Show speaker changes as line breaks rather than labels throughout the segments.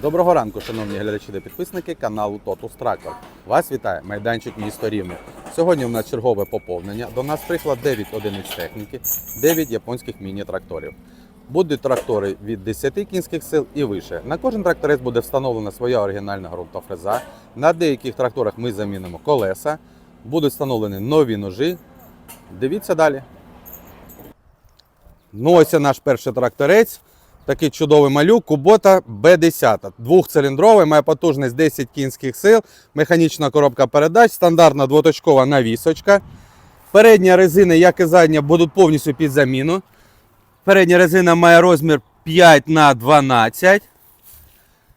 Доброго ранку, шановні глядачі та підписники каналу Totus Tractor. Вас вітає майданчик місто Рівне. Сьогодні у нас чергове поповнення. До нас прийшло 9 одиниць техніки, 9 японських міні-тракторів. Будуть трактори від 10 кінських сил і вище. На кожен тракторець буде встановлена своя оригінальна ґрунтофреза. На деяких тракторах ми замінимо колеса. Будуть встановлені нові ножі. Дивіться далі. Ну, ось наш перший тракторець. Такий чудовий малюк Кубота Б10. Двохциліндровий, має потужність 10 кінських сил, механічна коробка передач, стандартна двоточкова навісочка. Передня резина, як і задня, будуть повністю під заміну. Передня резина має розмір 5 на 12.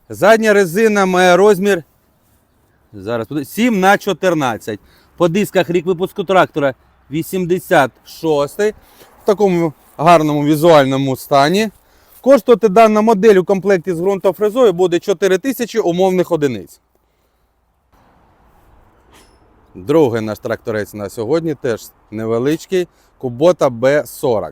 Задня резина має розмір зараз, 7 на 14. По дисках рік випуску трактора 86. В такому гарному візуальному стані. Коштувати дана модель у комплекті з ґрунтофрезою буде 4000 умовних одиниць. Другий наш тракторець на сьогодні теж невеличкий Кубота Б40.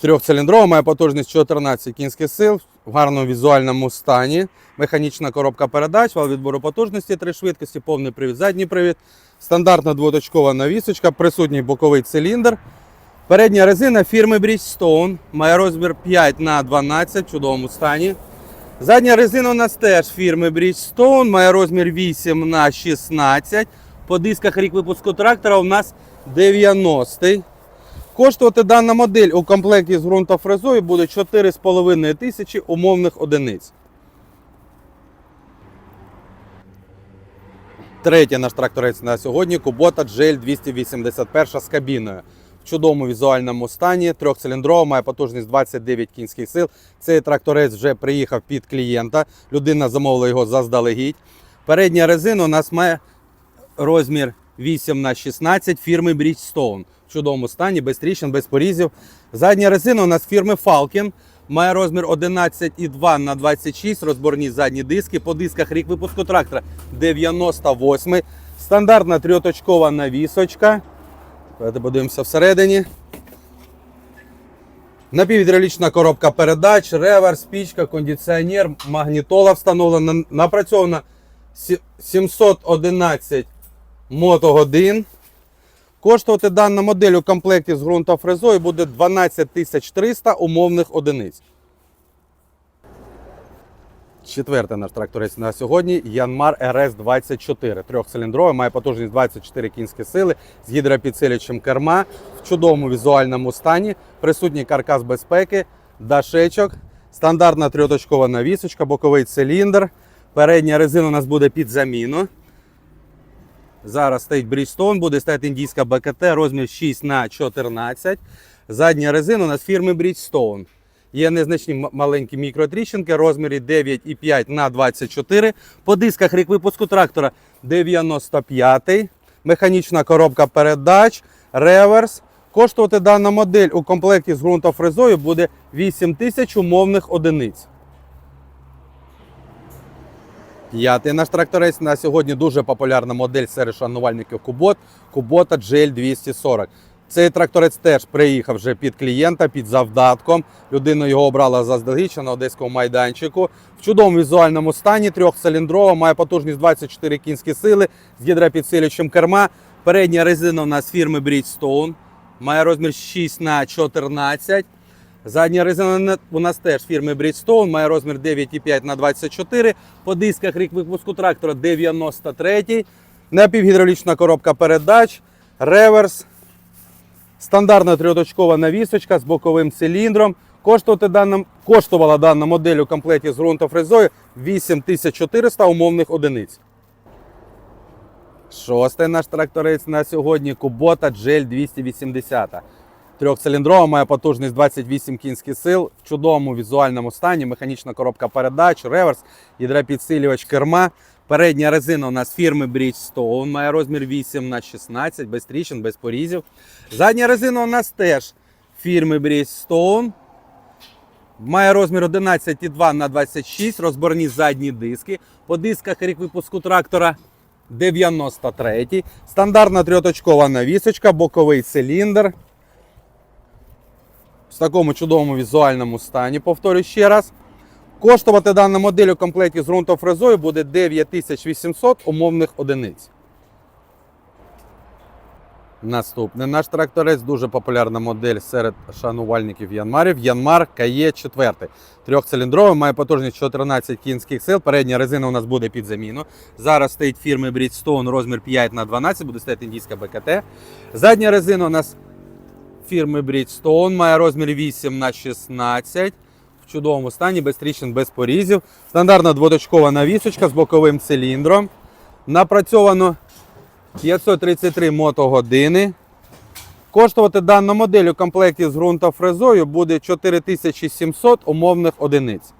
Трьохциліндрова, має потужність 14 кінських сил в гарному візуальному стані. Механічна коробка передач, вал відбору потужності, три швидкості, повний привід, задній привід, стандартна двоточкова навісочка, присутній боковий циліндр. Передня резина фірми Bridgestone має розмір 5 на 12 в чудовому стані. Задня резина у нас теж фірми Bridgestone, має розмір 8 на 16. По дисках рік випуску трактора у нас 90. Коштувати дана модель у комплекті з ґрунтофрезою буде 4,5 тисячі умовних одиниць. Третій наш тракторець на сьогодні Kubota GL 281 з кабіною. Чудовому візуальному стані, трьохциліндрова, має потужність 29 кінських сил. Цей тракторець вже приїхав під клієнта. Людина замовила його заздалегідь. Передня резина у нас має розмір 8 на 16 фірми Bridgestone. В чудовому стані, без тріщин, без порізів. Задня резина у нас фірми Falcon. Має розмір 11,2 на 26, розборні задні диски. По дисках рік випуску трактора 98. Стандартна трьоточкова навісочка. Давайте подивимося всередині. Напівгідравлічна коробка передач, реверс, пічка, кондиціонер, магнітола встановлена. Напрацьована 711 мотогодин. Коштувати дана модель у комплекті з ґрунтофрезою буде 12 300 умовних одиниць. Четвертий наш тракторець на сьогодні Янмар РС-24. Трьохциліндровий, має потужність 24 кінські сили з гідропідсилювачем керма в чудовому візуальному стані. Присутній каркас безпеки, дашечок, стандартна трьоточкова навісочка, боковий циліндр. Передня резина у нас буде під заміну. Зараз стоїть Bridgestone, буде стояти індійська БКТ, розмір 6 на 14. Задня резина у нас фірми Bridgestone. Є незначні маленькі мікротріщинки, розмірі 9,5 на 24. По дисках рік випуску трактора 95. Механічна коробка передач, реверс. Коштувати дана модель у комплекті з ґрунтофрезою буде 8 тисяч умовних одиниць. П'ятий наш тракторець на сьогодні дуже популярна модель серед шанувальників Кубот Кубота GL 240. Цей тракторець теж приїхав вже під клієнта, під завдатком. Людина його обрала заздалегідь на одеському майданчику. В чудовому візуальному стані, трьохциліндрова, має потужність 24 кінські сили з гідропідсилювачем керма. Передня резина у нас фірми Bridgestone. Має розмір 6 на 14. Задня резина у нас теж фірми Bridgestone, має розмір 9,5 на 24. По дисках рік випуску трактора 93. Напівгідравлічна коробка передач, реверс, стандартна трьоточкова навісочка з боковим циліндром. Коштувати дана, коштувала дана модель у комплекті з ґрунтофрезою 8400 умовних одиниць. Шостий наш тракторець на сьогодні Kubota GL 280. Трьохциліндрова має потужність 28 кінських сил в чудовому візуальному стані, механічна коробка передач, реверс, гідропідсилювач керма. Передня резина у нас фірми Bridgestone, має розмір 8 на 16 без тріщин, без порізів. Задня резина у нас теж фірми Bridgestone. Має розмір 11,2 на 26, розборні задні диски. По дисках рік випуску трактора 93. Стандартна трьоточкова навісочка, боковий циліндр. В такому чудовому візуальному стані, повторюю ще раз. Коштувати дана модель у комплекті з ґрунтофрезою буде 9800 умовних одиниць. Наступний наш тракторець дуже популярна модель серед шанувальників Янмарів. Янмар КЕ 4. Трьохциліндровий, має потужність 14 кінських сил. Передня резина у нас буде під заміну. Зараз стоїть фірми Bridgestone розмір 5 на 12 буде стояти індійська БКТ. Задня резина у нас фірми Bridgestone має розмір 8 на 16 чудовому стані, без тріщин, без порізів. Стандартна двоточкова навісочка з боковим циліндром. Напрацьовано 533 мотогодини. Коштувати дану модель у комплекті з ґрунтофрезою буде 4700 умовних одиниць.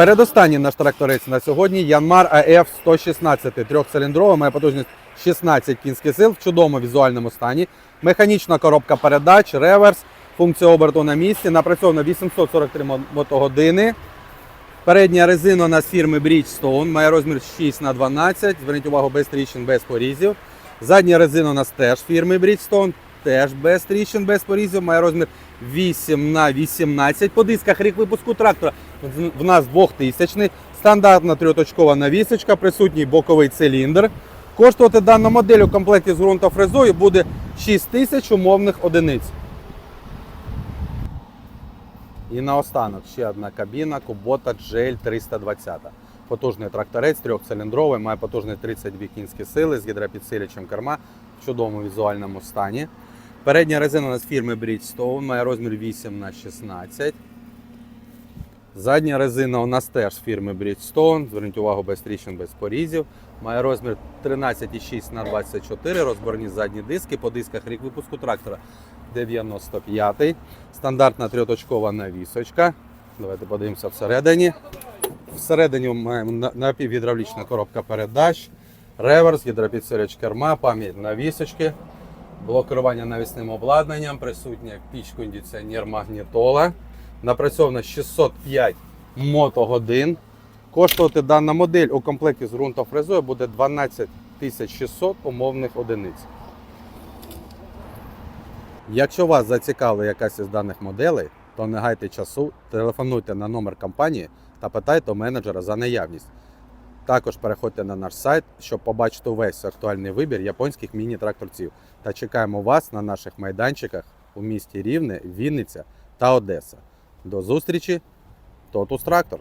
Передостанній наш тракторець на сьогодні Yanmar AF 116 трьохциліндровий, має потужність 16 кінських сил в чудовому візуальному стані. Механічна коробка передач, реверс, функція оберту на місці. Напрацьовано 843 мо- мотогодини. Передня резина у нас фірми Bridgestone, має розмір 6 на 12 Зверніть увагу, без тріщин, без порізів. Задня резина у нас теж фірми Bridgestone, теж без тріщин, без порізів, має розмір 8 на 18 По дисках рік випуску трактора в- нас 2000 Стандартна трьоточкова навісочка, присутній боковий циліндр. Коштувати дану модель у комплекті з ґрунтофрезою буде 6 тисяч умовних одиниць. І наостанок ще одна кабіна Kubota GL 320. Потужний тракторець, трьохциліндровий, має потужність 32 кінські сили з гідропідсилювачем керма в чудовому візуальному стані. Передня резина у нас фірми Bridgestone, має розмір 8 на 16 Задня резина у нас теж фірми Bridgestone. Зверніть увагу, без тріщин, без порізів. Має розмір 13,6 на 24 розборні задні диски. По дисках рік випуску трактора 95-й. Стандартна трьоточкова навісочка. Давайте подивимося всередині. Всередині маємо напівгідравлічна коробка передач, реверс, гідропідсилювач керма, пам'ять навісочки, блок керування навісним обладнанням, присутня піч кондиціонер магнітола. Напрацьовано 605 мотогодин. Коштувати дана модель у комплекті з ґрунтофрезою буде 12 600 умовних одиниць. Якщо вас зацікавила якась із даних моделей, то не гайте часу, телефонуйте на номер компанії та питайте у менеджера за наявність. Також переходьте на наш сайт, щоб побачити увесь актуальний вибір японських міні-тракторців. Та чекаємо вас на наших майданчиках у місті Рівне, Вінниця та Одеса. До зустрічі! Тотус Трактор!